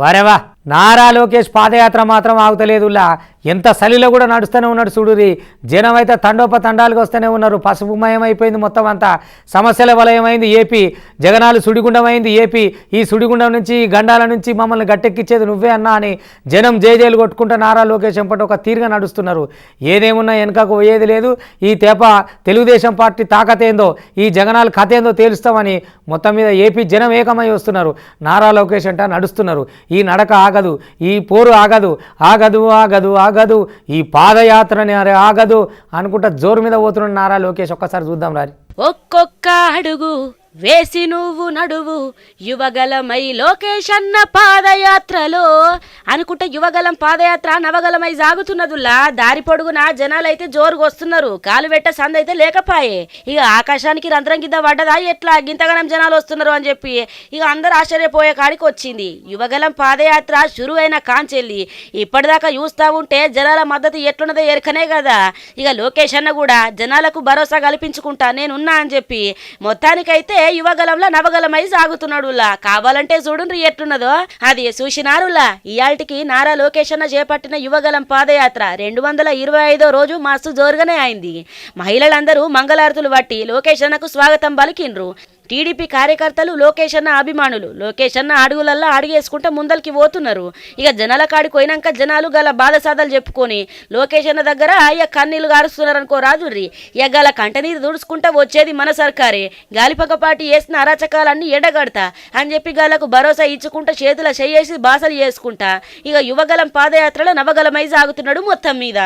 వరేవా? నారా లోకేష్ పాదయాత్ర మాత్రం ఆగుతలేదులా. ఎంత సలిలో కూడా నడుస్తూనే ఉన్నాడు చూడురి జనం అయితే తండోప తండాలుగా వస్తూనే ఉన్నారు. పసుపుమయమైపోయింది అయిపోయింది మొత్తం అంతా. సమస్యల వలయమైంది ఏపీ. జగనాలు సుడిగుండమైంది ఏపీ. ఈ సుడిగుండం నుంచి ఈ గండాల నుంచి మమ్మల్ని గట్టెక్కిచ్చేది నువ్వే అన్నా అని జనం జేజేలు కొట్టుకుంటూ నారా లోకేష్ ఎంపటి ఒక తీరుగా నడుస్తున్నారు. ఏదేమున్నా వెనకకు పోయేది లేదు. ఈ తేప తెలుగుదేశం పార్టీ తాకతేందో ఈ జగనాలు కథ ఏందో తేలుస్తామని మొత్తం మీద ఏపీ జనం ఏకమై వస్తున్నారు. నారా లోకేష్ అంట నడుస్తున్నారు. ఈ నడక ఆగదు. ఈ పోరు ఆగదు. ఆగదు ఆగదు ఆగదు. ఈ పాదయాత్రని అరే ఆగదు అనుకుంటా జోరు మీద పోతున్నాడు నారా లోకేష్. ఒక్కసారి చూద్దాం రారి. ఒక్కొక్క అడుగు వేసి నువ్వు నడువు. యువగలమై లోకేషన్న పాదయాత్రలో అనుకుంటే యువగలం పాదయాత్ర నవగలమై సాగుతున్నదుల్లా దారి పొడుగున జనాలైతే జోరుగా వస్తున్నారు కాలు పెట్ట సందైతే లేకపాయే. ఇక ఆకాశానికి రంధ్రం కింద పడ్డదా? ఎట్లా? గింతగనం జనాలు వస్తున్నారు అని చెప్పి ఇక అందరు ఆశ్చర్యపోయే కాడికి వచ్చింది. యువగలం పాదయాత్ర షురు అయిన కాంచెల్లి. ఇప్పటిదాకా చూస్తా ఉంటే జనాల మద్దతు ఎట్లున్నదో ఎరకనే కదా. ఇక లోకేష్ అన్న కూడా జనాలకు భరోసా కల్పించుకుంటా నేనున్నా అని చెప్పి మొత్తానికైతే యువగలంలో నవగలమై సాగుతున్నాడులా. కావాలంటే చూడుండ్రి ఎట్లున్నదో. అది చూసినారులా. ఇయాల్టికి నారా లోకేష్ అన్న చేపట్టిన యువగలం పాదయాత్ర రెండు వందల ఇరవై ఐదో రోజు మస్తు జోరుగానే అయింది. మహిళలందరూ మంగళారతులు పట్టి లోకేష్ అన్నకు స్వాగతం పలికిండ్రు. టీడీపీ కార్యకర్తలు లోకేష్ అన్న అభిమానులు. లోకేష్ అన్న అడుగులల్లో అడుగేసుకుంటే ముందరికి పోతున్నారు. ఇక జనాల కాడికి పోయినాక జనాలు గల బాధసాధలు చెప్పుకొని లోకేష్ అన్న దగ్గర అయ్య కన్నీళ్ళు గారుస్తున్నారు అనుకో రాజుర్రి. ఇక గల కంటనీరు దుడుచుకుంటే వచ్చేది మన సర్కారే. గాలిపగపాటి వేసిన అరాచకాలన్నీ ఎడగడతా అని చెప్పి గాలకు భరోసా ఇచ్చుకుంటా చేతుల చేయేసి బాసలు చేసుకుంటా. ఇక యువగలం పాదయాత్రలో నవగలమై సాగుతున్నాడు మొత్తం మీద.